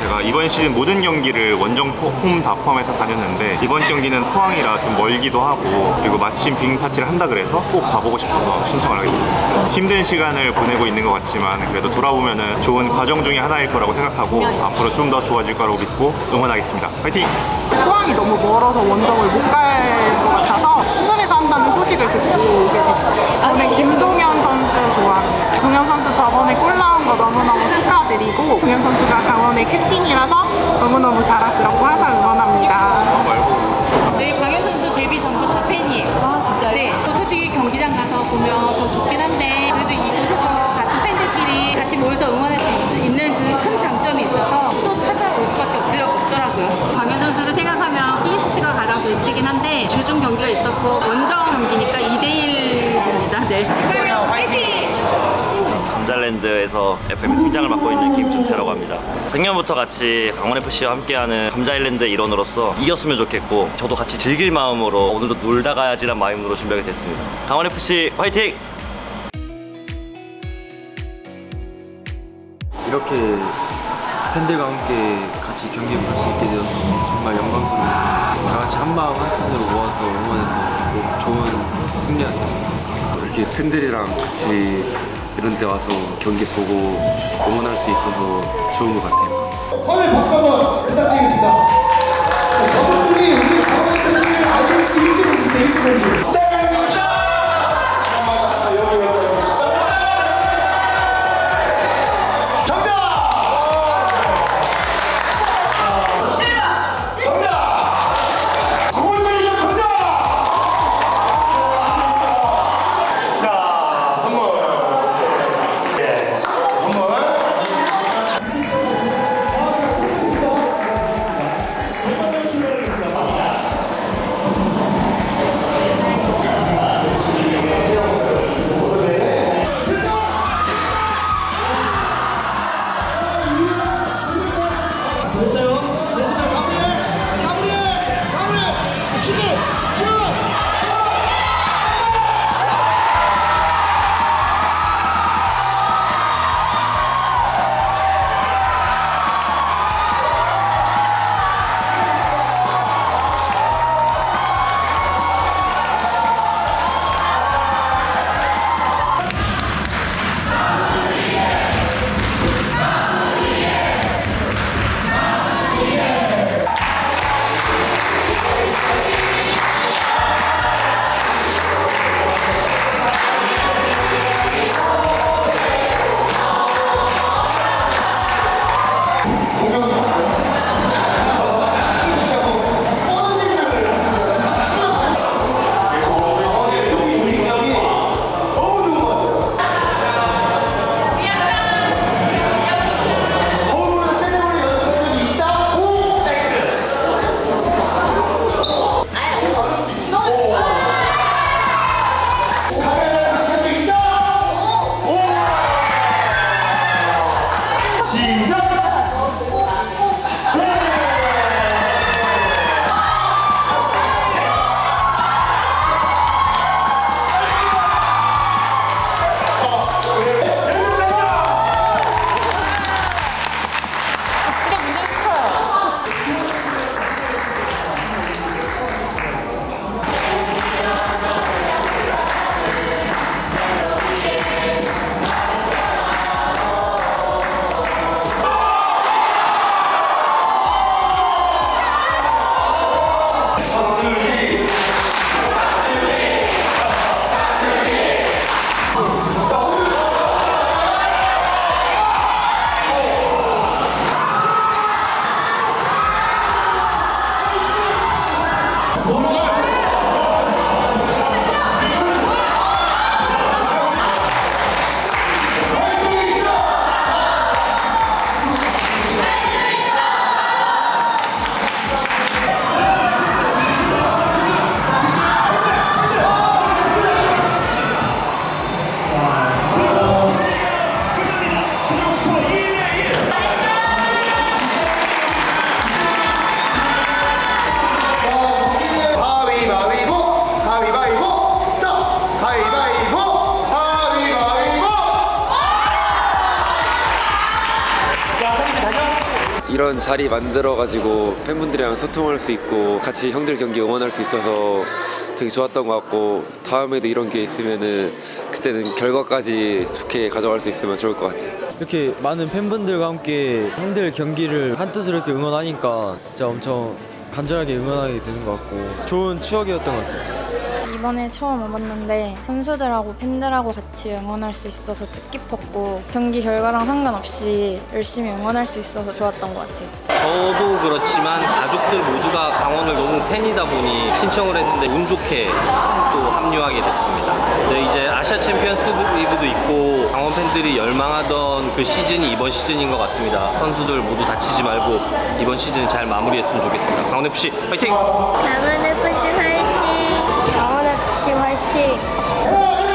제가 이번 시즌 모든 경기를 원정 포- 홈다 포함해서 다녔는데 이번 경기는 포항이라 좀 멀기도 하고 그리고 마침 빙 파티를 한다 그래서 꼭 가보고 싶어서 신청을 하게 됐습니다. 힘든 시간을 보내고 있는 것 같지만 그래도 돌아보면 좋은 과정 중에 하나일 거라고 생각하고 앞으로 좀 더 좋아질 거라고 믿고 응원하겠습니다. 화이팅! 포항이 너무 멀어서 원정을 못 갈 것 같아서 추천해서 한다는 소식을 듣고 오게 됐어요. 저는 김동현 선수 좋아합니다. 동현 선수 축하드리고 동현 선수가 강원의 캡틴이라서 너무너무 자랑스럽고 항상 응원합니다. 네, 광현 선수 데뷔 전부 다 팬이에요. 아, 진짜요? 네. 또 솔직히 경기장 가서 보면 더 좋긴 한데, 그래도 이곳에서 같은 팬들끼리 같이 모여서 응원할 수 있- 있는 그 큰 장점이 있어서 또 찾아올 수밖에 없- 없더라고요. 광현 선수를 생각하면 피니시트가 가장 베스트긴 한데, 주중 경기가 있었고, 원정 경기니까 2대1 봅니다. 네. 감자랜드에서 FM 팀장을 맡고 있는 김준태라고 합니다. 작년부터 같이 강원FC와 함께하는 감자일랜드 일원으로서 이겼으면 좋겠고 저도 같이 즐길 마음으로 오늘도 놀다 가야지란 마음으로 준비하게 됐습니다. 강원FC 화이팅! 이렇게 팬들과 함께 같이 경기 볼 수 있게 되어서 정말 영광스럽습니다. 다 같이 한 마음 한 뜻으로 모아서 응원해서 꼭 좋은 승리가 되었으면 좋겠습니다. 이렇게 팬들이랑 같이 이런 데 와서 경기 보고 응원할 수 있어서 좋은 것 같아요. 이런 자리 만들어가지고 팬분들이랑 소통할 수 있고 같이 형들 경기 응원할 수 있어서 되게 좋았던 것 같고 다음에도 이런 기회 있으면은 그때는 결과까지 좋게 가져갈 수 있으면 좋을 것 같아요. 이렇게 많은 팬분들과 함께 형들 경기를 한 뜻으로 이렇게 응원하니까 진짜 엄청 간절하게 응원하게 되는 것 같고 좋은 추억이었던 것 같아요. 이번에 처음 와봤는데 선수들하고 팬들하고 같이 응원할 수 있어서 뜻깊었고 경기 결과랑 상관없이 열심히 응원할 수 있어서 좋았던 것 같아요. 저도 그렇지만 가족들 모두가 강원을 너무 팬이다 보니 신청을 했는데 운 좋게 또 합류하게 됐습니다. 네, 이제 아시아 챔피언스 리그도 있고 강원 팬들이 열망하던 그 시즌이 이번 시즌인 것 같습니다. 선수들 모두 다치지 말고 이번 시즌 잘 마무리했으면 좋겠습니다. 강원 FC 파이팅! 강원 FC 화이팅! 강원 FC 화이팅!